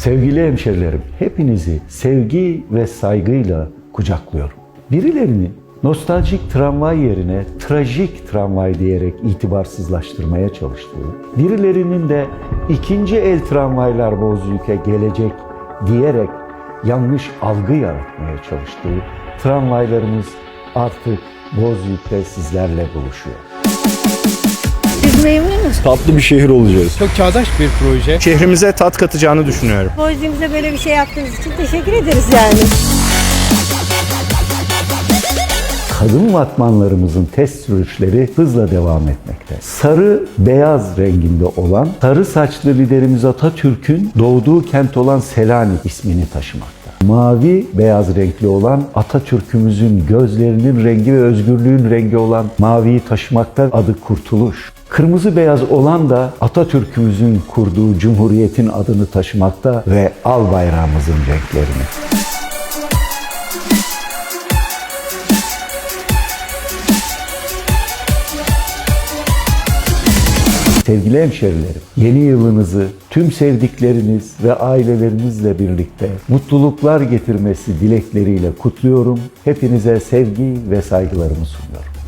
Sevgili hemşerilerim, hepinizi sevgi ve saygıyla kucaklıyorum. Birilerinin nostaljik tramvay yerine trajik tramvay diyerek itibarsızlaştırmaya çalıştığı, birilerinin de ikinci el tramvaylar Bozüyük'e gelecek diyerek yanlış algı yaratmaya çalıştığı tramvaylarımız artık Bozüyük'te sizlerle buluşuyor. Memnunuz. Tatlı bir şehir olacağız. Çok çağdaş bir proje. Şehrimize tat katacağını düşünüyorum. Boğazımıza böyle bir şey yaptığınız için teşekkür ederiz yani. kadın vatmanlarımızın test sürüşleri hızla devam etmekte. Sarı beyaz renginde olan sarı saçlı liderimiz Atatürk'ün doğduğu kent olan Selanik ismini taşımakta. Mavi beyaz renkli olan Atatürk'ümüzün gözlerinin rengi ve özgürlüğün rengi olan maviyi taşımakta adı Kurtuluş. Kırmızı beyaz olan da Atatürk'ümüzün kurduğu cumhuriyetin adını taşımakta ve al bayrağımızın renklerini. Sevgili hemşerilerim, yeni yılınızı tüm sevdikleriniz ve ailelerinizle birlikte mutluluklar getirmesi dilekleriyle kutluyorum. Hepinize sevgi ve saygılarımı sunuyorum.